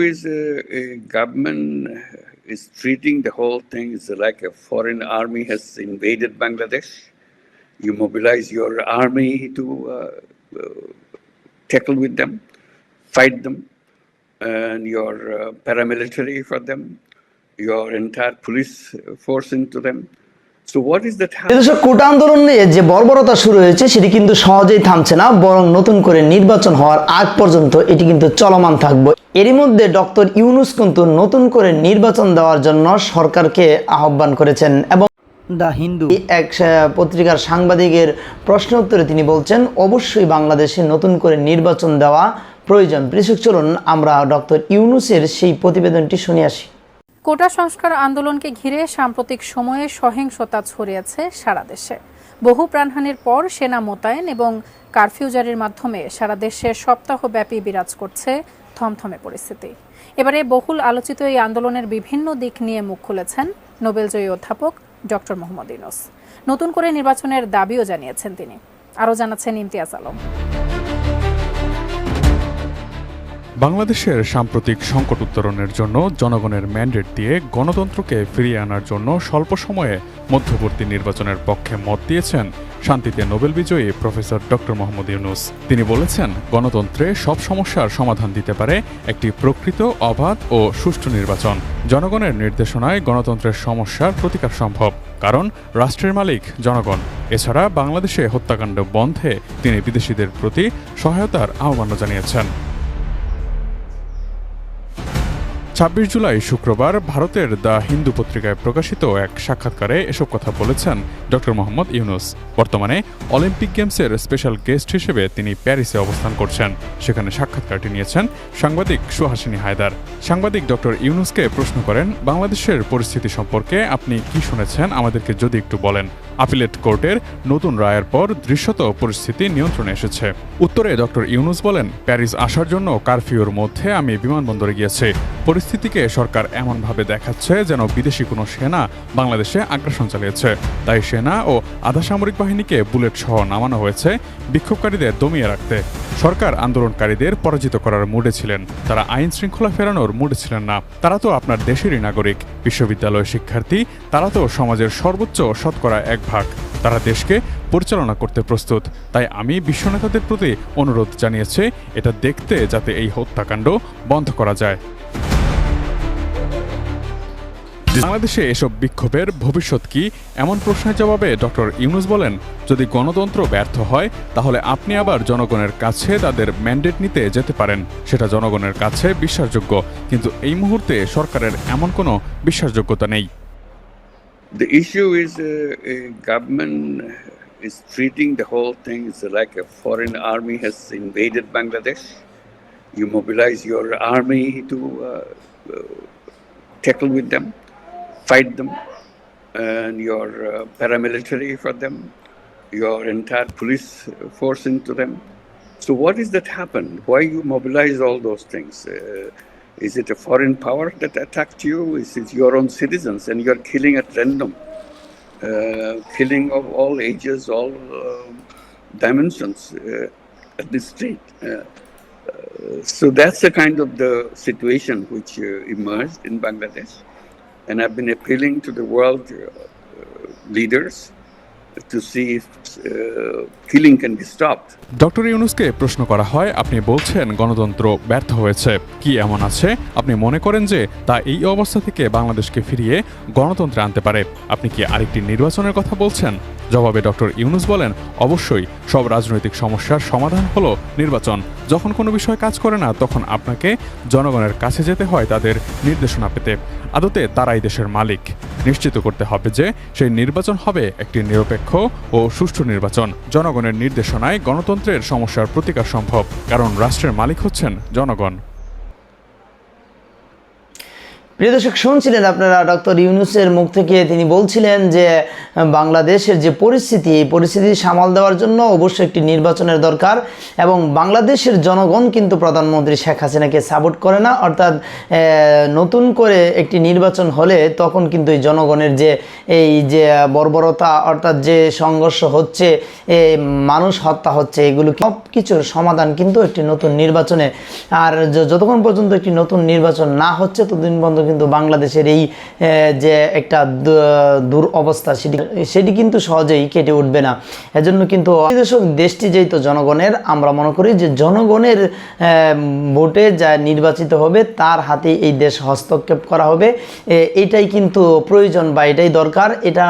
is uh, a government is treating the whole thing is like a foreign army has invaded Bangladesh. You mobilize your army to uh, uh, tackle with them, fight them, and your uh, paramilitary for them, your entire police force into them. কোটা আন্দোলন নিয়ে যে বর্বরতা শুরু হয়েছে, সেটি কিন্তু সহজেই থামছে না, বরং নতুন করে নির্বাচন হওয়ার আগ পর্যন্ত এটি কিন্তু চলমান থাকবে। এরই মধ্যে ডক্টর ইউনুস কিন্তু নতুন করে নির্বাচন দেওয়ার জন্য সরকারকে আহ্বান করেছেন এবং দ্য হিন্দু এক পত্রিকার সাংবাদিকের প্রশ্ন উত্তরে তিনি বলছেন, অবশ্যই বাংলাদেশে নতুন করে নির্বাচন দেওয়া প্রয়োজন। প্রিসুক চলুন, আমরা ডক্টর ইউনুসের সেই প্রতিবেদনটি শুনে আসি। কোটা সংস্কার আন্দোলনকে ঘিরে সাম্প্রতিক সময়ে সহিংসতা ছড়িয়েছে সারা দেশে। বহু প্রাণহানির পর সেনা মোতায়েন এবং কারফিউ জারির মাধ্যমে সারা দেশে সপ্তাহব্যাপী বিরাজ করছে থমথমে পরিস্থিতি। এবারে বহুল আলোচিত এই আন্দোলনের বিভিন্ন দিক নিয়ে মুখ খুলেছেন নোবেলজয়ী অধ্যাপক ডক্টর মোহাম্মদ ইউনুস। নতুন করে নির্বাচনের দাবিও জানিয়েছেন তিনি। আরও জানাচ্ছেন ইমতিয়াজ আলম। বাংলাদেশের সাম্প্রতিক সংকট উত্তরণের জন্য জনগণের ম্যান্ডেট দিয়ে গণতন্ত্রকে ফিরিয়ে আনার জন্য স্বল্প সময়ে মধ্যবর্তী নির্বাচনের পক্ষে মত দিয়েছেন শান্তিতে নোবেল বিজয়ী প্রফেসর ডক্টর মোহাম্মদ ইউনুস। তিনি বলেছেন, গণতন্ত্রে সব সমস্যার সমাধান দিতে পারে একটি প্রকৃত, অবাধ ও সুষ্ঠু নির্বাচন। জনগণের নির্দেশনায় গণতন্ত্রের সমস্যার প্রতিকার সম্ভব, কারণ রাষ্ট্রের মালিক জনগণ। এছাড়া বাংলাদেশে হত্যাকাণ্ড বন্ধে তিনি বিদেশিদের প্রতি সহায়তার আহ্বানও জানিয়েছেন। ছাব্বিশ জুলাই শুক্রবার ভারতের দ্য হিন্দু পত্রিকায় প্রকাশিত এক সাক্ষাৎকারে এসব কথা বলেছেন ডক্টর মোহাম্মদ ইউনুস। বর্তমানে অলিম্পিক গেমসের স্পেশাল গেস্ট হিসেবে তিনি প্যারিসে অবস্থান করছেন। সেখানে সাক্ষাৎকারটি নিয়েছেন সাংবাদিক সুহাসিনী হায়দার। সাংবাদিক ডক্টর ইউনুসকে প্রশ্ন করেন, বাংলাদেশের পরিস্থিতি সম্পর্কে আপনি কি শুনেছেন? আমাদেরকে যদি একটু বলেন। আপিলেট কোর্টের নতুন রায়ের পর দৃশ্যত পরিস্থিতি নিয়ন্ত্রণে এসেছে। উত্তরে ডক্টর ইউনুস বলেন, প্যারিস আসার জন্য কারফিউর মধ্যে আমি বিমানবন্দরে গিয়েছি। পরিস্থিতিকে সরকার এমনভাবে দেখাচ্ছে যেন বিদেশি কোনো সেনা বাংলাদেশে আগ্রাসন চালিয়েছে। তাই সেনা ও আধা সামরিক বাহিনীকে বুলেট সহ নামানো হয়েছে বিক্ষোভকারীদের দমিয়ে রাখতে। সরকার আন্দোলনকারীদের পরাজিত করার মুডে ছিলেন। তারা আইন শৃঙ্খলা ফেরানোর মুডে ছিলেন না। তারা তো আপনার দেশেরই নাগরিক। বিশ্ববিদ্যালয় শিক্ষার্থী, তারা তো সমাজের সর্বোচ্চ শতকরা এক ভাগ। তারা দেশকে পরিচালনা করতে প্রস্তুত। তাই আমি বিশ্বনেতাদের প্রতি অনুরোধ জানিয়েছি, এটা দেখতে যাতে এই হত্যাকাণ্ড বন্ধ করা যায়। বাংলাদেশে এসব বিক্ষোভের ভবিষ্যৎ কি? এমন প্রশ্নের জবাবে ডক্টর ইউনুস বলেন যদি গণতন্ত্র ব্যর্থ হয় তাহলে আপনি আবার জনগণের কাছে তাদের ম্যান্ডেট নিতে যেতে পারেন। সেটা জনগণের কাছে বিশ্বাসযোগ্য কিন্তু এই মুহূর্তে সরকারের এমন কোনো বিশ্বাসযোগ্যতা নেই। The issue is uh, government is treating the whole thing like a foreign army has invaded Bangladesh. You mobilize your army to uh, uh, tackle with them, fight them, and your uh, paramilitary for them, your entire police force into them. So what is that happen? Why you mobilize all those things? Uh, is it a foreign power that attacked you? Is it your own citizens and you're killing at random? Uh, killing of all ages, all um dimensions uh, at the street. Uh, uh, so that's the kind of the situation which emerged in Bangladesh. And I've been appealing to the world uh, leaders to see if uh, killing can. Doctor ইউনুসকে প্রশ্ন করা হয় আপনি বলছেন গণতন্ত্র ব্যর্থ হয়েছে কি এমন আছে? আপনি মনে করেন যে তা এই অবস্থা থেকে বাংলাদেশকে ফিরিয়ে গণতন্ত্রে আনতে পারে। আপনি কি আরেকটি নির্বাচনের কথা বলছেন? জবাবে ডক্টর ইউনুস বলেন অবশ্যই সব রাজনৈতিক সমস্যার সমাধান হলো নির্বাচন। যখন কোনো বিষয় কাজ করে না তখন আপনাকে জনগণের কাছে যেতে হয় তাদের নির্দেশনা পেতে। আদতে তারাই দেশের মালিক। নিশ্চিত করতে হবে যে সেই নির্বাচন হবে একটি নিরপেক্ষ ও সুষ্ঠু নির্বাচন। জনগণের নির্দেশনায় গণতন্ত্রের সমস্যার প্রতিকার সম্ভব কারণ রাষ্ট্রের মালিক হচ্ছেন জনগণ। প্রিয় দর্শক, শুনছিলেন আপনারা ডক্টর ইউনুসের মুখ থেকে তিনি বলছিলেন যে, বাংলাদেশের যে পরিস্থিতি, এই পরিস্থিতি সামাল দেওয়ার জন্য অবশ্যই একটি নির্বাচনের দরকার এবং বাংলাদেশের জনগণ কিন্তু প্রধানমন্ত্রী শেখ হাসিনাকে সাপোর্ট করে না। অর্থাৎ নতুন করে একটি নির্বাচন হলে তখন কিন্তু এই জনগণের যে, এই যে বর্বরতা, অর্থাৎ যে সংঘর্ষ হচ্ছে মানুষ হত্যা হচ্ছে, এগুলো সব কিছুর সমাধান কিন্তু একটি নতুন নির্বাচনে। আর যতক্ষণ পর্যন্ত একটি নতুন নির্বাচন না হচ্ছে, ততদিন পর্যন্ত কিন্তু বাংলাদেশের এই যে একটা দূর অবস্থা সেটি সেটি কিন্তু সহজেই কেটে উঠবে না। এজন্য কিন্তু দর্শক দেশটি যেহেতু জনগণের, আমরা মনে করি যে জনগণের ভোটে যা নির্বাচিত হবে তার হাতে এই দেশ হস্তক্ষেপ করা হবে। এটাই কিন্তু প্রয়োজন বা এটাই দরকার। এটা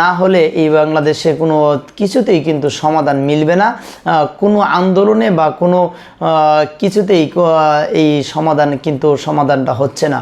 না হলে এই বাংলাদেশে কোনো কিছুতেই কিন্তু সমাধান মিলবে না। কোনো আন্দোলনে বা কোনো কিছুতেই এই সমাধান কিন্তু সমাধানটা হচ্ছে না।